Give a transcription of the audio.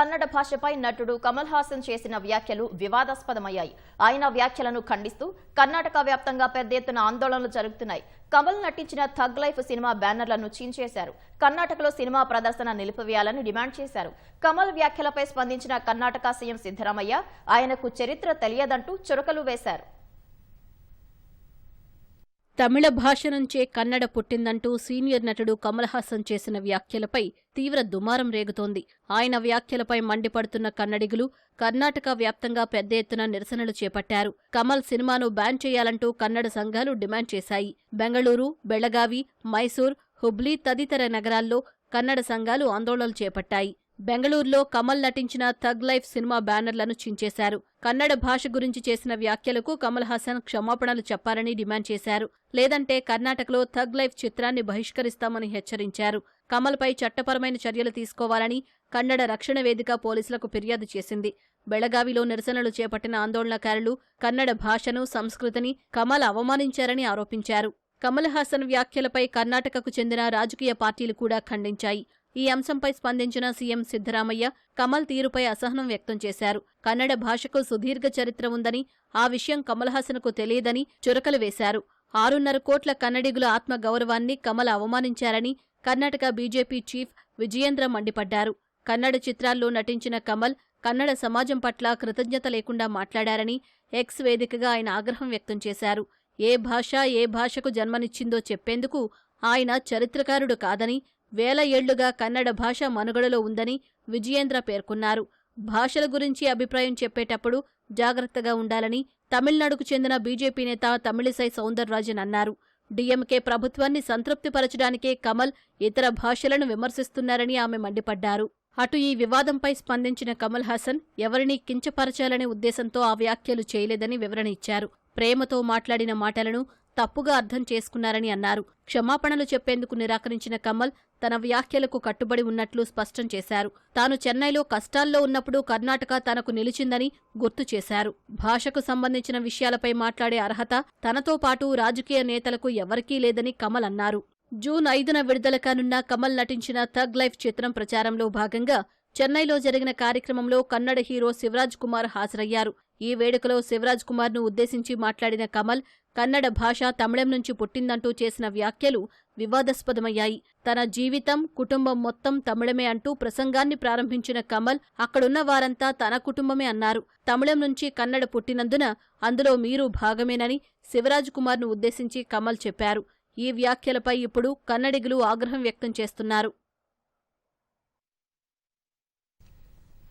కన్నడ భాషపై నటుడు కమల్ హాసన్ చేసిన వ్యాఖ్యలు వివాదాస్పదమయ్యాయి. ఆయన వ్యాఖ్యలను ఖండిస్తూ కర్ణాటక వ్యాప్తంగా పెద్ద ఎత్తున ఆందోళనలు జరుగుతున్నాయి. కమల్ నటించిన థగ్ లైఫ్ సినిమా బ్యానర్లను చించేశారు కర్ణాటకలో సినిమా ప్రదర్శన నిలిపివేయాలని డిమాండ్ చేశారు. కమల్ వ్యాఖ్యలపై స్పందించిన కర్ణాటక సీఎం సిద్దరామయ్య ఆయనకు చరిత్ర తెలియదంటూ చురకలు వేశారు. తమిళ భాష నుంచే కన్నడ పుట్టిందంటూ సీనియర్ నటుడు కమల్ హాసన్ చేసిన వ్యాఖ్యలపై తీవ్ర దుమారం రేగుతోంది. ఆయన వ్యాఖ్యలపై మండిపడుతున్న కన్నడిగులు కర్ణాటక వ్యాప్తంగా పెద్ద ఎత్తున నిరసనలు చేపట్టారు. కమల్ సినిమాను బ్యాన్ చేయాలంటూ కన్నడ సంఘాలు డిమాండ్ చేశాయి. బెంగళూరు బెళగావి మైసూర్ హుబ్లీ తదితర నగరాల్లో కన్నడ సంఘాలు ఆందోళనలు చేపట్టాయి. బెంగళూరులో కమల్ నటించిన థగ్ లైఫ్ సినిమా బ్యానర్లను చించేశారు. కన్నడ భాష గురించి చేసిన వ్యాఖ్యలకు కమల్ హాసన్ క్షమాపణలు చెప్పాలని డిమాండ్ చేశారు. లేదంటే కర్ణాటకలో థగ్ లైఫ్ చిత్రాన్ని బహిష్కరిస్తామని హెచ్చరించారు. కమల్పై చట్టపరమైన చర్యలు తీసుకోవాలని కన్నడ రక్షణ వేదిక పోలీసులకు ఫిర్యాదు చేసింది. బెళగావిలో నిరసనలు చేపట్టిన ఆందోళనకారులు కన్నడ భాషను సంస్కృతిని కమల్ అవమానించారని ఆరోపించారు. కమల్ హాసన్ వ్యాఖ్యలపై కర్ణాటకకు చెందిన రాజకీయ పార్టీలు కూడా ఖండించాయి. ఈ అంశంపై స్పందించిన సీఎం సిద్దరామయ్య కమల్ తీరుపై అసహనం వ్యక్తం చేశారు. కన్నడ భాషకు సుదీర్ఘ చరిత్ర ఉందని ఆ విషయం కమల్ హాసన్కు తెలియదని చురకలు వేశారు. ఆరున్నర కోట్ల కన్నడిగుల ఆత్మ గౌరవాన్ని కమల్ అవమానించారని కర్ణాటక బీజేపీ చీఫ్ విజయేంద్ర మండిపడ్డారు. కన్నడ చిత్రాల్లో నటించిన కమల్ కన్నడ సమాజం పట్ల కృతజ్ఞత లేకుండా మాట్లాడారని ఎక్స్ వేదికగా ఆయన ఆగ్రహం వ్యక్తం చేశారు. ఏ భాష ఏ భాషకు జన్మనిచ్చిందో చెప్పేందుకు ఆయన చరిత్రకారుడు కాదని వేల ఏళ్ళుగా కన్నడ భాష మనుగడలో ఉందని విజయేంద్ర పేర్కొన్నారు. భాషల గురించి అభిప్రాయం చెప్పేటప్పుడు జాగ్రత్తగా ఉండాలని తమిళనాడుకు చెందిన బీజేపీ నేత తమిళిసై సౌందర్రాజన్ అన్నారు. డీఎంకే ప్రభుత్వాన్ని సంతృప్తిపరచడానికే కమల్ ఇతర భాషలను విమర్శిస్తున్నారని ఆమె మండిపడ్డారు. అటు ఈ వివాదంపై స్పందించిన కమల్ హాసన్ ఎవరినీ కించపరచాలనే ఉద్దేశంతో ఆ వ్యాఖ్యలు చేయలేదని వివరణ ఇచ్చారు. ప్రేమతో మాట్లాడిన మాటలను తప్పుగా అర్థం చేసుకున్నారని అన్నారు. క్షమాపణలు చెప్పేందుకు నిరాకరించిన కమల్ తన వ్యాఖ్యలకు కట్టుబడి ఉన్నట్లు స్పష్టం చేశారు. తాను చెన్నైలో కష్టాల్లో ఉన్నప్పుడు కర్ణాటక తనకు నిలిచిందని గుర్తు చేశారు. భాషకు సంబంధించిన విషయాలపై మాట్లాడే అర్హత తనతో పాటు రాజకీయ నేతలకు ఎవరికీ లేదని కమల్ అన్నారు. జూన్ ఐదున విడుదల కానున్న కమల్ నటించిన థగ్ లైఫ్ చిత్రం ప్రచారంలో భాగంగా చెన్నైలో జరిగిన కార్యక్రమంలో కన్నడ హీరో శివరాజ్ కుమార్ హాజరయ్యారు. ఈ వేడుకలో శివరాజ్ కుమార్ను ఉద్దేశించి మాట్లాడిన కమల్ కన్నడ భాష తమిళం నుంచి పుట్టిందంటూ చేసిన వ్యాఖ్యలు వివాదాస్పదమయ్యాయి. తన జీవితం కుటుంబం మొత్తం తమిళమే అంటూ ప్రసంగాన్ని ప్రారంభించిన కమల్ అక్కడున్న వారంతా తన కుటుంబమే అన్నారు. తమిళం నుంచి కన్నడ పుట్టినందున అందులో మీరు భాగమేనని శివరాజ్ కుమార్ను ఉద్దేశించి కమల్ చెప్పారు. ఈ వ్యాఖ్యలపై ఇప్పుడు కన్నడిగులు ఆగ్రహం వ్యక్తం చేస్తున్నారు.